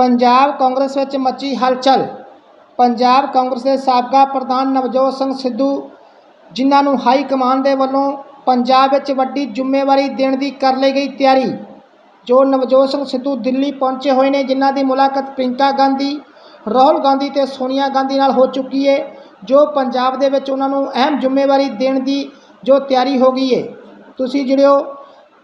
ਪੰਜਾਬ ਕਾਂਗਰਸ ਵਿੱਚ ਮੱਚੀ ਹਲਚਲ। ਪੰਜਾਬ ਕਾਂਗਰਸ ਦੇ ਸਾਬਕਾ ਪ੍ਰਧਾਨ ਨਵਜੋਤ ਸਿੰਘ ਸਿੱਧੂ, ਜਿਨ੍ਹਾਂ ਨੂੰ ਹਾਈ ਕਮਾਨ ਦੇ ਵੱਲੋਂ ਪੰਜਾਬ ਵਿੱਚ ਵੱਡੀ ਜ਼ਿੰਮੇਵਾਰੀ ਦੇਣ ਦੀ ਕਰ ਲਈ ਗਈ ਤਿਆਰੀ, ਜੋ ਨਵਜੋਤ ਸਿੰਘ ਸਿੱਧੂ ਦਿੱਲੀ ਪਹੁੰਚੇ ਹੋਏ ਨੇ, ਜਿਨ੍ਹਾਂ ਦੀ ਮੁਲਾਕਾਤ ਪ੍ਰਿੰਕਾ ਗਾਂਧੀ, ਰਾਹੁਲ ਗਾਂਧੀ ਤੇ ਸੋਨੀਆ ਗਾਂਧੀ ਨਾਲ ਹੋ ਚੁੱਕੀ ਹੈ ਜੋ ਪੰਜਾਬ ਦੇ ਵਿੱਚ ਉਹਨਾਂ ਨੂੰ ਅਹਿਮ ਜ਼ਿੰਮੇਵਾਰੀ ਦੇਣ ਦੀ ਜੋ ਤਿਆਰੀ ਹੋ ਗਈ ਹੈ ਤੁਸੀਂ ਜਿਹੜਿਓ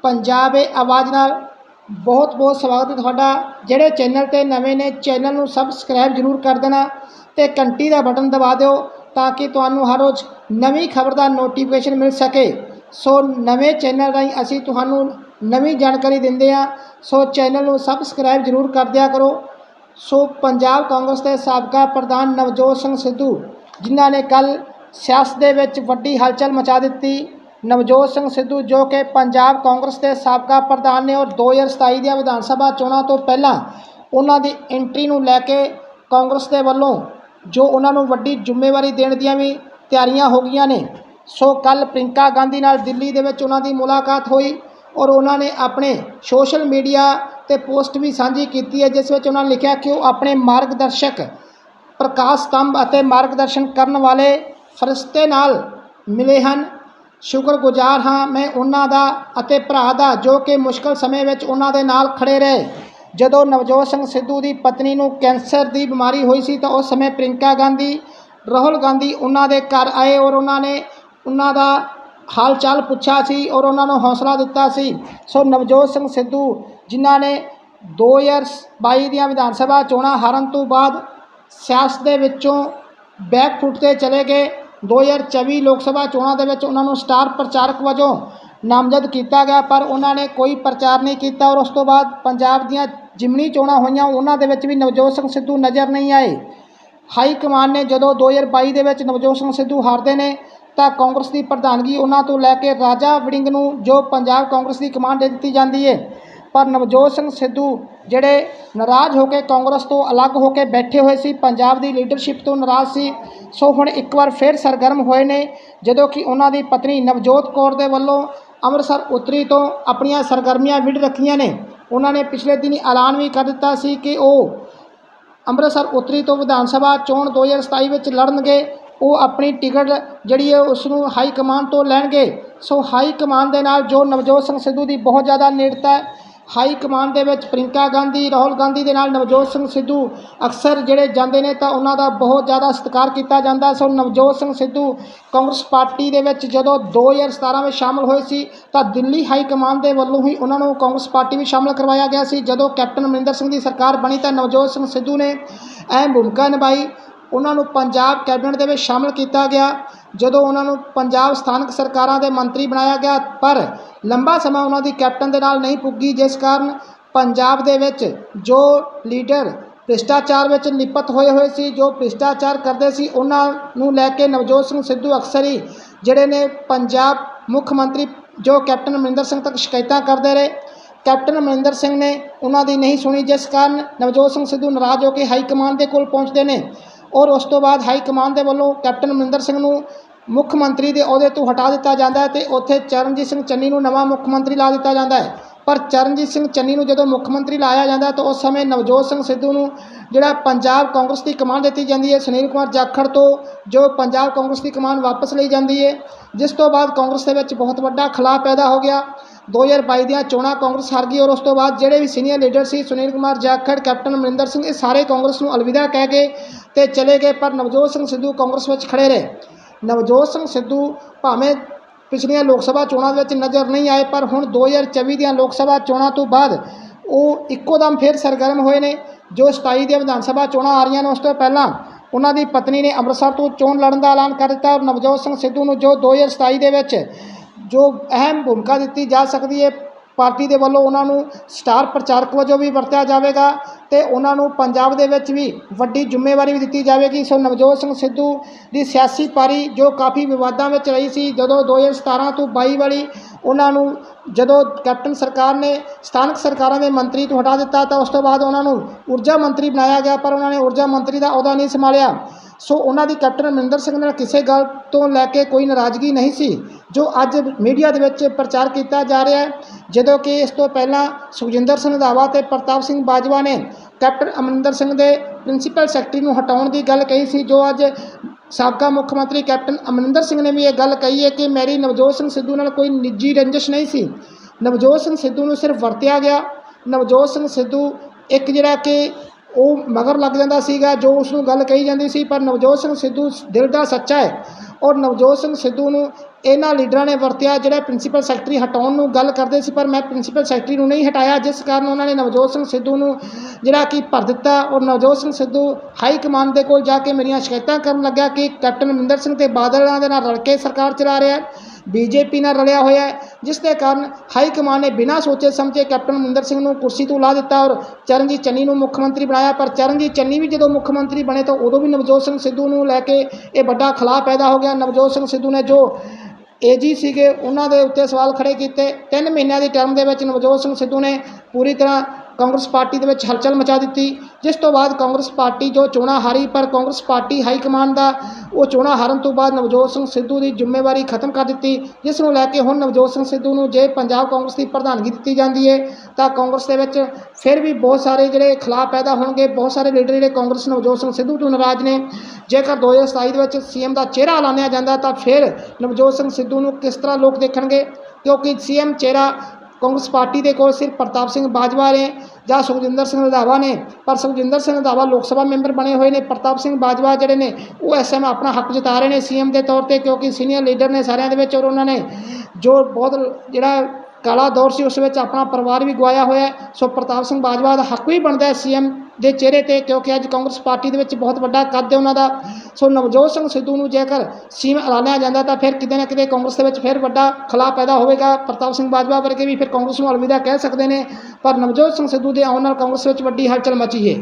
ਪੰਜਾਬ ਏ ਆਵਾਜ਼ ਨਾਲ। ਬਹੁਤ ਬਹੁਤ ਸਵਾਗਤ ਹੈ ਤੁਹਾਡਾ। ਜਿਹੜੇ ਚੈਨਲ ਤੇ ਨਵੇਂ ਨੇ, ਚੈਨਲ ਨੂੰ ਸਬਸਕ੍ਰਾਈਬ ਜ਼ਰੂਰ ਕਰ ਦੇਣਾ ਤੇ ਘੰਟੀ ਦਾ ਬਟਨ ਦਬਾ ਦਿਓ ਤਾਂ ਕਿ ਤੁਹਾਨੂੰ ਹਰ ਰੋਜ਼ ਨਵੀਂ ਖਬਰ ਦਾ ਨੋਟੀਫਿਕੇਸ਼ਨ ਮਿਲ ਸਕੇ। ਸੋ ਨਵੇਂ ਚੈਨਲ ਰਾਹੀਂ ਅਸੀਂ ਤੁਹਾਨੂੰ ਨਵੀਂ ਜਾਣਕਾਰੀ ਦਿੰਦੇ ਹਾਂ। ਸੋ ਚੈਨਲ ਨੂੰ ਸਬਸਕ੍ਰਾਈਬ ਜ਼ਰੂਰ ਕਰ ਦਿਆ ਕਰੋ। ਸੋ ਪੰਜਾਬ ਕਾਂਗਰਸ ਦੇ ਸਾਬਕਾ ਪ੍ਰਧਾਨ ਨਵਜੋਤ ਸਿੰਘ ਸਿੱਧੂ, ਜਿਨ੍ਹਾਂ ਨੇ ਕੱਲ ਸਿਆਸਤ ਦੇ ਵਿੱਚ ਵੱਡੀ ਹਲਚਲ ਮਚਾ ਦਿੱਤੀ। ਨਵਜੋਤ ਸਿੰਘ ਸਿੱਧੂ, ਜੋ ਕਿ ਪੰਜਾਬ ਕਾਂਗਰਸ ਦੇ ਸਾਬਕਾ ਪ੍ਰਧਾਨ ਨੇ ਔਰ 2027 ਦੀਆਂ ਵਿਧਾਨ ਸਭਾ ਚੋਣਾਂ ਤੋਂ ਪਹਿਲਾਂ ਉਹਨਾਂ ਦੀ ਐਂਟਰੀ ਨੂੰ ਲੈ ਕੇ ਕਾਂਗਰਸ ਦੇ ਵੱਲੋਂ ਜੋ ਉਹਨਾਂ ਨੂੰ ਵੱਡੀ ਜ਼ਿੰਮੇਵਾਰੀ ਦੇਣ ਦੀਆਂ ਵੀ ਤਿਆਰੀਆਂ ਹੋ ਗਈਆਂ ਨੇ, ਸੋ ਕੱਲ ਪ੍ਰਿੰਕਾ ਗਾਂਧੀ ਨਾਲ ਦਿੱਲੀ ਦੇ ਵਿੱਚ ਉਹਨਾਂ ਦੀ ਮੁਲਾਕਾਤ ਹੋਈ ਔਰ ਉਹਨਾਂ ਨੇ ਆਪਣੇ ਸੋਸ਼ਲ ਮੀਡੀਆ ਤੇ ਪੋਸਟ ਵੀ ਸਾਂਝੀ ਕੀਤੀ ਹੈ, ਜਿਸ ਵਿੱਚ ਉਹਨਾਂ ਨੇ ਲਿਖਿਆ ਕਿ ਉਹ ਆਪਣੇ ਮਾਰਗਦਰਸ਼ਕ ਪ੍ਰਕਾਸ਼ ਸਤੰਭ ਅਤੇ ਮਾਰਗਦਰਸ਼ਨ ਕਰਨ ਵਾਲੇ ਫਰਿਸ਼ਤੇ ਨਾਲ ਮਿਲੇ ਹਨ। ਸ਼ੁਕਰਗੁਜ਼ਾਰ ਹਾਂ ਮੈਂ ਉਹਨਾਂ ਦਾ ਅਤੇ ਭਰਾ ਦਾ ਜੋ ਕਿ ਮੁਸ਼ਕਲ ਸਮੇਂ ਵਿੱਚ ਉਹਨਾਂ ਦੇ ਨਾਲ ਖੜੇ ਰਹੇ। ਜਦੋਂ ਨਵਜੋਤ ਸਿੰਘ ਸਿੱਧੂ ਦੀ ਪਤਨੀ ਨੂੰ ਕੈਂਸਰ ਦੀ ਬਿਮਾਰੀ ਹੋਈ ਸੀ ਤਾਂ ਉਸ ਸਮੇਂ ਪ੍ਰਿੰਕਾ ਗਾਂਧੀ, ਰਾਹੁਲ ਗਾਂਧੀ ਉਹਨਾਂ ਦੇ ਘਰ ਆਏ ਔਰ ਉਹਨਾਂ ਨੇ ਉਹਨਾਂ ਦਾ ਹਾਲ ਚਾਲ ਪੁੱਛਿਆ ਸੀ ਔਰ ਉਹਨਾਂ ਨੂੰ ਹੌਸਲਾ ਦਿੱਤਾ ਸੀ। ਸੋ ਨਵਜੋਤ ਸਿੰਘ ਸਿੱਧੂ ਜਿਨ੍ਹਾਂ ਨੇ 2022 ਦੀਆਂ ਵਿਧਾਨ ਸਭਾ ਚੋਣਾਂ ਹਾਰਨ ਤੋਂ ਬਾਅਦ ਸਿਆਸਤ ਦੇ ਵਿੱਚੋਂ ਬੈਕਫੁੱਟ ਤੇ ਚਲੇ ਗਏ 2024 ਲੋਕ ਸਭਾ ਚੋਣਾਂ ਦੇ ਵਿੱਚ ਉਹਨਾਂ ਨੂੰ ਸਟਾਰ ਪ੍ਰਚਾਰਕ ਵਜੋਂ ਨਾਮਜ਼ਦ ਕੀਤਾ ਗਿਆ, ਪਰ ਉਹਨਾਂ ਨੇ ਕੋਈ ਪ੍ਰਚਾਰ ਨਹੀਂ ਕੀਤਾ ਔਰ ਉਸ ਤੋਂ ਬਾਅਦ ਪੰਜਾਬ ਦੀਆਂ ਜਿਮਨੀ ਚੋਣਾਂ ਹੋਈਆਂ, ਉਹਨਾਂ ਦੇ ਵਿੱਚ ਵੀ ਨਵਜੋਤ ਸਿੰਘ ਸਿੱਧੂ ਨਜ਼ਰ ਨਹੀਂ ਆਏ। ਹਾਈ ਕਮਾਨ ਨੇ ਜਦੋਂ 2022 ਦੇ ਵਿੱਚ ਨਵਜੋਤ ਸਿੰਘ ਸਿੱਧੂ ਹਾਰਦੇ ਨੇ ਤਾਂ ਕਾਂਗਰਸ ਦੀ ਪ੍ਰਧਾਨਗੀ ਉਹਨਾਂ ਤੋਂ ਲੈ ਕੇ ਰਾਜਾ ਵੜਿੰਗ ਨੂੰ ਜੋ ਪੰਜਾਬ ਕਾਂਗਰਸ ਦੀ ਕਮਾਂਡ ਦੇ ਦਿੱਤੀ ਜਾਂਦੀ ਹੈ ਪਰ ਨਵਜੋਤ ਸਿੰਘ ਸਿੱਧੂ ਜਿਹੜੇ ਨਾਰਾਜ਼ ਹੋ ਕੇ ਕਾਂਗਰਸ ਤੋਂ ਅਲੱਗ ਹੋ ਕੇ ਬੈਠੇ ਹੋਏ ਸੀ, ਪੰਜਾਬ ਦੀ ਲੀਡਰਸ਼ਿਪ ਤੋਂ ਨਾਰਾਜ਼ ਸੀ, ਸੋ ਹੁਣ ਇੱਕ ਵਾਰ ਫਿਰ ਸਰਗਰਮ ਹੋਏ ਨੇ, ਜਦੋਂ ਕਿ ਉਹਨਾਂ ਦੀ ਪਤਨੀ ਨਵਜੋਤ ਕੌਰ ਦੇ ਵੱਲੋਂ ਅੰਮ੍ਰਿਤਸਰ ਉੱਤਰੀ ਤੋਂ ਆਪਣੀਆਂ ਸਰਗਰਮੀਆਂ ਵਿੱਢ ਰੱਖੀਆਂ ਨੇ। ਉਹਨਾਂ ਨੇ ਪਿਛਲੇ ਦਿਨੀ ਐਲਾਨ ਵੀ ਕਰ ਦਿੱਤਾ ਸੀ ਕਿ ਉਹ ਅੰਮ੍ਰਿਤਸਰ ਉੱਤਰੀ ਤੋਂ ਵਿਧਾਨ ਸਭਾ ਚੋਣ 2027 ਵਿੱਚ ਲੜਨਗੇ, ਉਹ ਆਪਣੀ ਟਿਕਟ ਜਿਹੜੀ ਹੈ ਉਸ ਨੂੰ ਹਾਈ ਕਮਾਨ ਤੋਂ ਲੈਣਗੇ। ਸੋ ਹਾਈ ਕਮਾਨ ਦੇ ਨਾਲ ਜੋ ਨਵਜੋਤ ਸਿੰਘ ਸਿੱਧੂ ਦੀ ਬਹੁਤ ਜ਼ਿਆਦਾ ਨੇੜਤਾ ਹੈ ਹਾਈ ਕਮਾਨ ਦੇ ਵਿੱਚ ਪ੍ਰਿੰਕਾ ਗਾਂਧੀ, ਰਾਹੁਲ ਗਾਂਧੀ ਦੇ ਨਾਲ ਨਵਜੋਤ ਸਿੰਘ ਸਿੱਧੂ ਅਕਸਰ ਜਿਹੜੇ ਜਾਂਦੇ ਨੇ ਤਾਂ ਉਹਨਾਂ ਦਾ ਬਹੁਤ ਜ਼ਿਆਦਾ ਸਤਿਕਾਰ ਕੀਤਾ ਜਾਂਦਾ। ਸੋ ਨਵਜੋਤ ਸਿੰਘ ਸਿੱਧੂ ਕਾਂਗਰਸ ਪਾਰਟੀ ਦੇ ਵਿੱਚ ਜਦੋਂ 2017 ਵਿੱਚ ਸ਼ਾਮਲ ਹੋਏ ਸੀ, ਤਾਂ ਦਿੱਲੀ ਹਾਈ ਕਮਾਨ ਦੇ ਵੱਲੋਂ ਹੀ ਉਹਨਾਂ ਨੂੰ ਕਾਂਗਰਸ ਪਾਰਟੀ ਵਿੱਚ ਸ਼ਾਮਲ ਕਰਵਾਇਆ ਗਿਆ ਸੀ। ਜਦੋਂ ਕੈਪਟਨ ਅਮਰਿੰਦਰ ਸਿੰਘ ਦੀ ਸਰਕਾਰ ਬਣੀ ਤਾਂ ਨਵਜੋਤ ਸਿੰਘ ਸਿੱਧੂ ਨੇ ਅਹਿਮ ਭੂਮਿਕਾ ਨਿਭਾਈ। ਉਹਨਾਂ ਨੂੰ ਪੰਜਾਬ ਕੈਬਨਿਟ ਦੇ ਵਿੱਚ ਸ਼ਾਮਲ ਕੀਤਾ ਗਿਆ, ਜਦੋਂ ਉਹਨਾਂ ਨੂੰ ਪੰਜਾਬ ਸਥਾਨਕ ਸਰਕਾਰਾਂ ਦੇ ਮੰਤਰੀ ਬਣਾਇਆ ਗਿਆ, ਪਰ ਲੰਬਾ ਸਮਾਂ ਉਹਨਾਂ ਦੀ ਕੈਪਟਨ ਦੇ ਨਾਲ ਨਹੀਂ ਪੁੱਗੀ, ਜਿਸ ਕਾਰਨ ਪੰਜਾਬ ਦੇ ਵਿੱਚ ਜੋ ਲੀਡਰ ਭ੍ਰਿਸ਼ਟਾਚਾਰ ਵਿੱਚ ਨਿਪਤ ਹੋਏ ਹੋਏ ਸੀ, ਜੋ ਭ੍ਰਿਸ਼ਟਾਚਾਰ ਕਰਦੇ ਸੀ, ਉਹਨਾਂ ਨੂੰ ਲੈ ਕੇ ਨਵਜੋਤ ਸਿੰਘ ਸਿੱਧੂ ਅਕਸਰ ਹੀ ਜਿਹੜੇ ਨੇ ਪੰਜਾਬ ਮੁੱਖ ਮੰਤਰੀ ਜੋ ਕੈਪਟਨ ਅਮਰਿੰਦਰ ਸਿੰਘ ਤੱਕ ਸ਼ਿਕਾਇਤਾਂ ਕਰਦੇ ਰਹੇ। ਕੈਪਟਨ ਅਮਰਿੰਦਰ ਸਿੰਘ ਨੇ ਉਹਨਾਂ ਦੀ ਨਹੀਂ ਸੁਣੀ, ਜਿਸ ਕਾਰਨ ਨਵਜੋਤ ਸਿੰਘ ਸਿੱਧੂ ਨਾਰਾਜ਼ ਹੋ ਕੇ ਹਾਈ ਕਮਾਨ ਦੇ ਕੋਲ ਪਹੁੰਚਦੇ ਨੇ। ਔਰ ਉਸ ਤੋਂ ਬਾਅਦ ਹਾਈ ਕਮਾਨ ਦੇ ਵੱਲੋਂ ਕੈਪਟਨ ਅਮਰਿੰਦਰ ਸਿੰਘ ਨੂੰ ਮੁੱਖ ਮੰਤਰੀ ਦੇ ਅਹੁਦੇ ਤੋਂ ਹਟਾ ਦਿੱਤਾ ਜਾਂਦਾ ਹੈ ਤੇ ਉੱਥੇ ਚਰਨਜੀਤ ਸਿੰਘ ਚੰਨੀ ਨੂੰ ਨਵਾਂ ਮੁੱਖ ਮੰਤਰੀ ਲਾ ਦਿੱਤਾ ਜਾਂਦਾ ਹੈ। ਪਰ ਚਰਨਜੀਤ ਸਿੰਘ ਚੰਨੀ ਨੂੰ ਜਦੋਂ ਮੁੱਖ ਮੰਤਰੀ ਲਾਇਆ ਜਾਂਦਾ ਤਾਂ ਉਸ ਸਮੇਂ ਨਵਜੋਤ ਸਿੰਘ ਸਿੱਧੂ ਨੂੰ ਜਿਹੜਾ ਪੰਜਾਬ ਕਾਂਗਰਸ ਦੀ ਕਮਾਨ ਦਿੱਤੀ ਜਾਂਦੀ ਹੈ, ਸੁਨੀਲ ਕੁਮਾਰ ਜਾਖੜ ਤੋਂ, ਜੋ ਪੰਜਾਬ ਕਾਂਗਰਸ ਦੀ ਕਮਾਨ ਵਾਪਸ ਲਈ ਜਾਂਦੀ ਹੈ। ਜਿਸ ਤੋਂ ਬਾਅਦ ਕਾਂਗਰਸ ਦੇ ਵਿੱਚ ਬਹੁਤ ਵੱਡਾ ਖਲਾਅ ਪੈਦਾ ਹੋ ਗਿਆ। 2022 ਦੀਆਂ ਚੋਣਾਂ ਕਾਂਗਰਸ ਹਾਰ ਗਈ ਔਰ ਉਸ ਤੋਂ ਬਾਅਦ ਜਿਹੜੇ ਵੀ ਸੀਨੀਅਰ ਲੀਡਰ ਸੀ, ਸੁਨੀਲ ਕੁਮਾਰ, ਜਾਖੜ, ਕੈਪਟਨ ਅਮਰਿੰਦਰ ਸਿੰਘ, ਇਹ ਸਾਰੇ ਕਾਂਗਰਸ ਨੂੰ ਅਲਵਿਦਾ ਕਹਿ ਕੇ ਤੇ ਚਲੇ ਗਏ, ਪਰ ਨਵਜੋਤ ਸਿੰਘ ਸਿੱਧੂ ਕਾਂਗਰਸ ਵਿੱਚ ਖੜੇ ਰਹੇ। ਨਵਜੋਤ ਸਿੰਘ ਸਿੱਧੂ ਭਾਵੇਂ ਪਿਛਲੀਆਂ ਲੋਕ ਸਭਾ ਚੋਣਾਂ ਦੇ ਵਿੱਚ ਨਜ਼ਰ ਨਹੀਂ ਆਏ, ਪਰ ਹੁਣ 2024 ਦੀਆਂ ਲੋਕ ਸਭਾ ਚੋਣਾਂ ਤੋਂ ਬਾਅਦ ਉਹ ਇੱਕੋ ਦਮ ਫਿਰ ਸਰਗਰਮ ਹੋਏ ਨੇ। ਜੋ 27 ਦੀਆਂ ਵਿਧਾਨ ਸਭਾ ਚੋਣਾਂ ਆ ਰਹੀਆਂ ਨੇ, ਉਸ ਤੋਂ ਪਹਿਲਾਂ ਉਹਨਾਂ ਦੀ ਪਤਨੀ ਨੇ ਅੰਮ੍ਰਿਤਸਰ ਤੋਂ ਚੋਣ ਲੜਨ ਦਾ ਐਲਾਨ ਕਰ ਦਿੱਤਾ ਔਰ ਨਵਜੋਤ ਸਿੰਘ ਸਿੱਧੂ ਨੂੰ ਜੋ 2027 ਦੇ ਵਿੱਚ ਜੋ ਅਹਿਮ ਭੂਮਿਕਾ ਦਿੱਤੀ ਜਾ ਸਕਦੀ ਹੈ, ਪਾਰਟੀ ਦੇ ਵੱਲੋਂ ਉਹਨਾਂ ਨੂੰ ਸਟਾਰ ਪ੍ਰਚਾਰਕ ਵਜੋਂ ਵੀ ਵਰਤਿਆ ਜਾਵੇਗਾ ਤੇ ਉਹਨਾਂ ਨੂੰ ਪੰਜਾਬ ਦੇ ਵਿੱਚ ਵੀ ਵੱਡੀ ਜ਼ਿੰਮੇਵਾਰੀ ਵੀ ਦਿੱਤੀ ਜਾਵੇਗੀ। ਸੋ ਨਵਜੋਤ ਸਿੰਘ ਸਿੱਧੂ ਦੀ ਸਿਆਸੀ ਪਾਰੀ ਜੋ ਕਾਫੀ ਵਿਵਾਦਾਂ ਵਿੱਚ ਰਹੀ ਸੀ, ਜਦੋਂ 2017 ਤੋਂ 22 ਵਾਲੀ ਉਹਨਾਂ ਨੂੰ ਜਦੋਂ ਕੈਪਟਨ ਸਰਕਾਰ ਨੇ, ਸਥਾਨਕ ਸਰਕਾਰਾਂ ਦੇ ਮੰਤਰੀ ਤੋਂ ਹਟਾ ਦਿੱਤਾ ਤਾਂ ਉਸ ਤੋਂ ਬਾਅਦ ਉਹਨਾਂ ਨੂੰ ਊਰਜਾ ਮੰਤਰੀ ਬਣਾਇਆ ਗਿਆ, ਪਰ ਉਹਨਾਂ ਨੇ ਊਰਜਾ ਮੰਤਰੀ ਦਾ ਅਹੁਦਾ ਨਹੀਂ ਸੰਭਾਲਿਆ। ਸੋ ਉਹਨਾਂ ਦੀ ਕੈਪਟਨ ਅਮਰਿੰਦਰ ਸਿੰਘ ਨਾਲ ਕਿਸੇ ਗੱਲ ਤੋਂ ਲੈ ਕੇ ਕੋਈ ਨਾਰਾਜ਼ਗੀ ਨਹੀਂ ਸੀ, ਜੋ ਅੱਜ ਮੀਡੀਆ ਦੇ ਵਿੱਚ ਪ੍ਰਚਾਰ ਕੀਤਾ ਜਾ ਰਿਹਾ ਹੈ। ਜਦੋਂ ਕਿ ਇਸ ਤੋਂ ਪਹਿਲਾਂ ਸੁਖਜਿੰਦਰ ਸਿੰਘ ਰੰਧਾਵਾ ਤੇ ਪ੍ਰਤਾਪ ਸਿੰਘ ਬਾਜਵਾ ਨੇ ਕੈਪਟਨ ਅਮਰਿੰਦਰ ਸਿੰਘ ਦੇ ਪ੍ਰਿੰਸੀਪਲ ਸੈਕਟਰੀ ਨੂੰ ਹਟਾਉਣ ਦੀ ਗੱਲ ਕਹੀ ਸੀ, ਜੋ ਅੱਜ ਸਾਬਕਾ ਮੁੱਖ ਮੰਤਰੀ ਕੈਪਟਨ ਅਮਰਿੰਦਰ ਸਿੰਘ ਨੇ ਵੀ ਇਹ ਗੱਲ ਕਹੀ ਹੈ ਕਿ ਮੇਰੀ ਨਵਜੋਤ ਸਿੰਘ ਸਿੱਧੂ ਨਾਲ ਕੋਈ ਨਿੱਜੀ ਰੰਜਿਸ਼ ਨਹੀਂ ਸੀ। ਨਵਜੋਤ ਸਿੰਘ ਸਿੱਧੂ ਨੂੰ ਸਿਰਫ ਵਰਤਿਆ ਗਿਆ। ਨਵਜੋਤ ਸਿੰਘ ਸਿੱਧੂ ਇੱਕ ਜਿਹੜਾ ਕਿ ਉਹ ਮਗਰ ਲੱਗ ਜਾਂਦਾ ਸੀਗਾ, ਜੋ ਉਸ ਨੂੰ ਗੱਲ ਕਹੀ ਜਾਂਦੀ ਸੀ, ਪਰ ਨਵਜੋਤ ਸਿੰਘ ਸਿੱਧੂ ਦਿਲ ਦਾ ਸੱਚਾ ਹੈ। ਔਰ ਨਵਜੋਤ ਸਿੰਘ ਸਿੱਧੂ ਨੂੰ ਇਹਨਾਂ ਲੀਡਰਾਂ ਨੇ ਵਰਤਿਆ, ਜਿਹੜਾ ਪ੍ਰਿੰਸੀਪਲ ਸੈਕਟਰੀ ਹਟਾਉਣ ਨੂੰ ਗੱਲ ਕਰਦੇ ਸੀ, ਪਰ ਮੈਂ ਪ੍ਰਿੰਸੀਪਲ ਸੈਕਟਰੀ ਨੂੰ ਨਹੀਂ ਹਟਾਇਆ। ਜਿਸ ਕਾਰਨ ਉਹਨਾਂ ਨੇ ਨਵਜੋਤ ਸਿੰਘ ਸਿੱਧੂ ਨੂੰ ਜਿਹੜਾ ਕਿ ਭਰ ਦਿੱਤਾ ਔਰ ਨਵਜੋਤ ਸਿੰਘ ਸਿੱਧੂ ਹਾਈ ਕਮਾਂਡ ਦੇ ਕੋਲ ਜਾ ਕੇ ਮੇਰੀਆਂ ਸ਼ਿਕਾਇਤਾਂ ਕਰਨ ਲੱਗਿਆ ਕਿ ਕੈਪਟਨ ਅਮਰਿੰਦਰ ਸਿੰਘ ਤੇ ਬਾਦਲਾਂ ਦੇ ਨਾਲ ਰਲ ਕੇ ਸਰਕਾਰ ਚਲਾ ਰਿਹਾ ਹੈ। ਬੀਜੇਪੀ ਨਾਲ ਰਲਿਆ ਹੋਇਆ ਹੈ, ਜਿਸ ਦੇ ਕਾਰਨ ਹਾਈ ਕਮਾਨ ਨੇ ਬਿਨਾਂ ਸੋਚੇ ਸਮਝੇ ਕੈਪਟਨ ਅਮਰਿੰਦਰ ਸਿੰਘ ਨੂੰ ਕੁਰਸੀ ਤੋਂ ਲਾ ਦਿੱਤਾ ਔਰ ਚਰਨਜੀਤ ਚੰਨੀ ਨੂੰ ਮੁੱਖ ਮੰਤਰੀ ਬਣਾਇਆ। ਪਰ ਚਰਨਜੀਤ ਚੰਨੀ ਵੀ ਜਦੋਂ ਮੁੱਖ ਮੰਤਰੀ ਬਣੇ ਤਾਂ ਉਦੋਂ ਵੀ ਨਵਜੋਤ ਸਿੰਘ ਸਿੱਧੂ ਨੂੰ ਲੈ ਕੇ ਇਹ ਵੱਡਾ ਖਲਾਅ ਪੈਦਾ ਹੋ ਗਿਆ। ਨਵਜੋਤ ਸਿੰਘ ਸਿੱਧੂ ਨੇ ਜੋ ਏਜੀ ਸੀਗੇ, ਉਹਨਾਂ ਦੇ ਉੱਤੇ ਸਵਾਲ ਖੜੇ ਕੀਤੇ। ਤਿੰਨ ਮਹੀਨਿਆਂ ਦੀ ਟਰਮ ਦੇ ਵਿੱਚ ਨਵਜੋਤ ਸਿੰਘ ਸਿੱਧੂ ਨੇ ਪੂਰੀ ਤਰ੍ਹਾਂ ਕਾਂਗਰਸ ਪਾਰਟੀ ਦੇ ਵਿੱਚ ਹਲਚਲ ਮਚਾ ਦਿੱਤੀ। ਜਿਸ ਤੋਂ ਬਾਅਦ ਕਾਂਗਰਸ ਪਾਰਟੀ ਜੋ ਚੋਣਾਂ ਹਾਰੀ, ਪਰ ਕਾਂਗਰਸ ਪਾਰਟੀ ਹਾਈ ਕਮਾਂਡ ਦਾ ਉਹ ਚੋਣਾਂ ਹਾਰਨ ਤੋਂ ਬਾਅਦ ਨਵਜੋਤ ਸਿੰਘ ਸਿੱਧੂ ਦੀ ਜ਼ਿੰਮੇਵਾਰੀ ਖਤਮ ਕਰ ਦਿੱਤੀ। ਜਿਸ ਨੂੰ ਲੈ ਕੇ ਹੁਣ ਨਵਜੋਤ ਸਿੰਘ ਸਿੱਧੂ ਨੂੰ ਜੇ ਪੰਜਾਬ ਕਾਂਗਰਸ ਦੀ ਪ੍ਰਧਾਨਗੀ ਦਿੱਤੀ ਜਾਂਦੀ ਹੈ ਤਾਂ ਕਾਂਗਰਸ ਦੇ ਵਿੱਚ ਫਿਰ ਵੀ ਬਹੁਤ ਸਾਰੇ ਜਿਹੜੇ ਖਿਲਾਫ ਪੈਦਾ ਹੋਣਗੇ, ਬਹੁਤ ਸਾਰੇ ਲੀਡਰ ਜਿਹੜੇ ਕਾਂਗਰਸ ਨਵਜੋਤ ਸਿੰਘ ਸਿੱਧੂ ਤੋਂ ਨਾਰਾਜ਼ ਨੇ। ਜੇਕਰ 2027 ਦੇ ਵਿੱਚ ਸੀਐਮ ਦਾ ਚਿਹਰਾ ਐਲਾਨਿਆ ਜਾਂਦਾ, ਤਾਂ ਫਿਰ ਨਵਜੋਤ ਸਿੰਘ ਸਿੱਧੂ ਨੂੰ ਕਿਸ ਤਰ੍ਹਾਂ ਲੋਕ ਦੇਖਣਗੇ? ਕਿਉਂਕਿ ਸੀਐਮ ਚਿਹਰਾ ਕਾਂਗਰਸ ਪਾਰਟੀ ਦੇ ਕੋਲ ਸਿਰਫ ਪ੍ਰਤਾਪ ਸਿੰਘ ਬਾਜਵਾ ਨੇ ਜਾਂ ਸੁਖਜਿੰਦਰ ਸਿੰਘ ਰੰਧਾਵਾ ਨੇ, ਪਰ ਸੁਖਜਿੰਦਰ ਸਿੰਘ ਰੰਧਾਵਾ ਲੋਕ ਸਭਾ ਮੈਂਬਰ ਬਣੇ ਹੋਏ ਨੇ, ਪ੍ਰਤਾਪ ਸਿੰਘ ਬਾਜਵਾ ਜਿਹੜੇ ਨੇ, ਉਹ ਇਸ ਸਮੇਂ ਆਪਣਾ ਹੱਕ ਜਤਾ ਰਹੇ ਨੇ ਸੀਐਮ ਦੇ ਤੌਰ ਤੇ, ਕਿਉਂਕਿ ਸੀਨੀਅਰ ਲੀਡਰ ਨੇ ਸਾਰਿਆਂ ਦੇ ਵਿੱਚ ਔਰ ਉਹਨਾਂ ਨੇ ਜੋ ਬਹੁਤ ਜਿਹੜਾ ਕਾਲਾ ਦੌਰ ਸੀ, ਉਸ ਵਿੱਚ ਆਪਣਾ ਪਰਿਵਾਰ ਵੀ ਗਵਾਇਆ ਹੋਇਆ ਸੋ ਪ੍ਰਤਾਪ ਸਿੰਘ ਬਾਜਵਾ ਦਾ ਹੱਕ ਵੀ ਬਣਦਾ ਹੈ ਸੀਐਮ ਦੇ ਚਿਹਰੇ ਤੇ, ਕਿਉਂਕਿ ਅੱਜ ਕਾਂਗਰਸ ਪਾਰਟੀ ਦੇ ਵਿੱਚ ਬਹੁਤ ਵੱਡਾ ਕੱਦ ਹੈ ਉਹਨਾਂ ਦਾ। ਸੋ ਨਵਜੋਤ ਸਿੰਘ ਸਿੱਧੂ ਨੂੰ ਜੇਕਰ ਸੀਮ ਐਲਾਨਿਆ ਜਾਂਦਾ ਤਾਂ ਫਿਰ ਕਿਤੇ ਨਾ ਕਿਤੇ ਕਾਂਗਰਸ ਦੇ ਵਿੱਚ ਫਿਰ ਵੱਡਾ ਖਲਾ ਪੈਦਾ ਹੋਵੇਗਾ। ਪ੍ਰਤਾਪ ਸਿੰਘ ਬਾਜਵਾ ਵਰਗੇ ਵੀ ਫਿਰ ਕਾਂਗਰਸ ਨੂੰ ਅਲਵਿਦਾ ਕਹਿ ਸਕਦੇ ਨੇ। ਪਰ ਨਵਜੋਤ ਸਿੰਘ ਸਿੱਧੂ ਦੇ ਆਉਣ ਨਾਲ ਕਾਂਗਰਸ ਵਿੱਚ ਵੱਡੀ ਹਲਚਲ ਮਚੀ ਹੈ।